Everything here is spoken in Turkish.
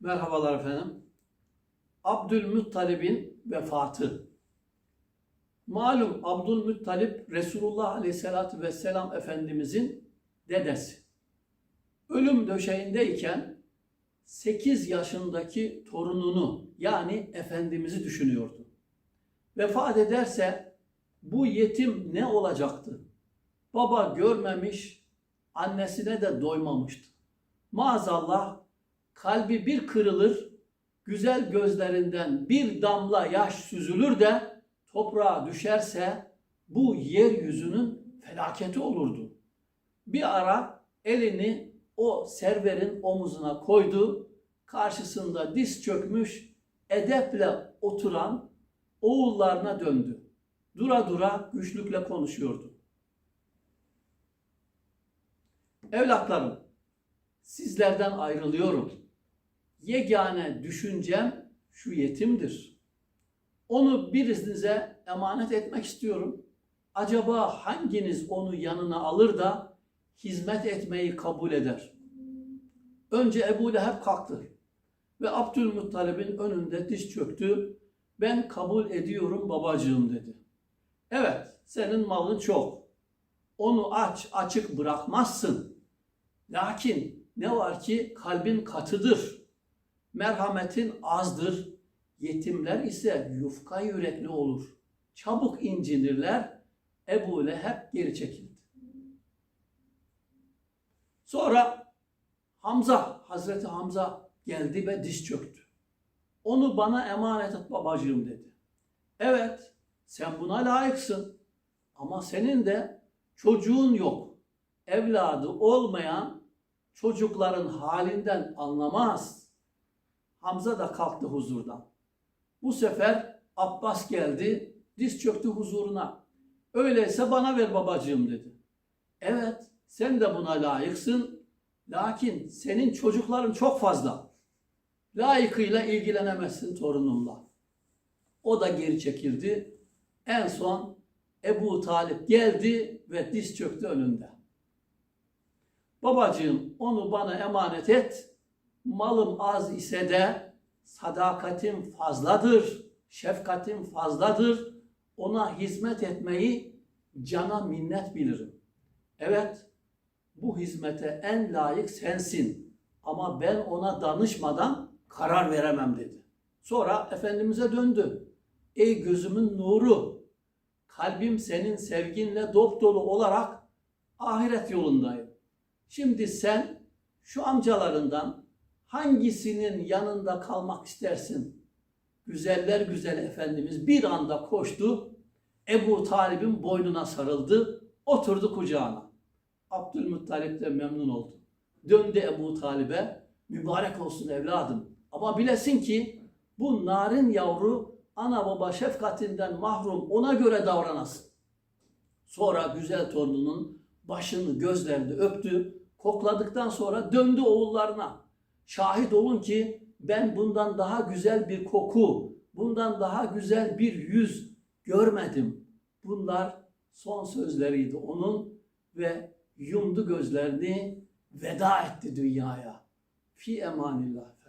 Merhabalar efendim. Abdülmuttalib'in vefatı. Malum Abdülmuttalip Resulullah Aleyhisselatü Vesselam Efendimizin dedesi. Ölüm döşeğindeyken 8 yaşındaki torununu yani Efendimiz'i düşünüyordu. Vefat ederse bu yetim ne olacaktı? Baba görmemiş, annesine de doymamıştı. Maazallah kalbi bir kırılır, güzel gözlerinden bir damla yaş süzülür de toprağa düşerse bu yeryüzünün felaketi olurdu. Bir ara elini o serverin omuzuna koydu, karşısında diz çökmüş, edeple oturan oğullarına döndü. Dura dura güçlükle konuşuyordu. Evlatlarım, sizlerden ayrılıyorum. Yegane düşüncem şu yetimdir. Onu birinize emanet etmek istiyorum. Acaba hanginiz onu yanına alır da hizmet etmeyi kabul eder? Önce Ebu Leheb kalktı ve Abdülmuttalib'in önünde diz çöktü. Ben kabul ediyorum babacığım dedi. Evet, senin malın çok. Onu aç açık bırakmazsın. Lakin ne var ki kalbin katıdır. Merhametin azdır. Yetimler ise yufka yürekli olur. Çabuk incinirler. Ebu Leheb geri çekildi. Sonra Hamza, Hazreti Hamza geldi ve diz çöktü. Onu bana emanet et babacığım dedi. Evet, sen buna layıksın. Ama senin de çocuğun yok. Evladı olmayan çocukların halinden anlamaz. Hamza da kalktı huzurdan. Bu sefer Abbas geldi, diz çöktü huzuruna. Öyleyse bana ver babacığım dedi. Evet, sen de buna layıksın. Lakin senin çocukların çok fazla. Layıkıyla ilgilenemezsin torunumla. O da geri çekildi. En son Ebu Talip geldi ve diz çöktü önünde. Babacığım onu bana emanet et. Malım az ise de sadakatim fazladır, şefkatim fazladır. Ona hizmet etmeyi cana minnet bilirim. Evet, bu hizmete en layık sensin. Ama ben ona danışmadan karar veremem dedi. Sonra Efendimiz'e döndü. Ey gözümün nuru, kalbim senin sevginle dop dolu olarak ahiret yolundayım. Şimdi sen şu amcalarından hangisinin yanında kalmak istersin? Güzeller güzel Efendimiz bir anda koştu, Ebu Talib'in boynuna sarıldı, oturdu kucağına. Abdülmuttalip de memnun oldu. Döndü Ebu Talib'e, mübarek olsun evladım. Ama bilesin ki bu narin yavru ana baba şefkatinden mahrum ona göre davranasın. Sonra güzel torununun başını gözlerini öptü. Kokladıktan sonra döndü oğullarına. Şahit olun ki ben bundan daha güzel bir koku, bundan daha güzel bir yüz görmedim. Bunlar son sözleriydi onun ve yumdu gözlerini veda etti dünyaya. Fi emanillah.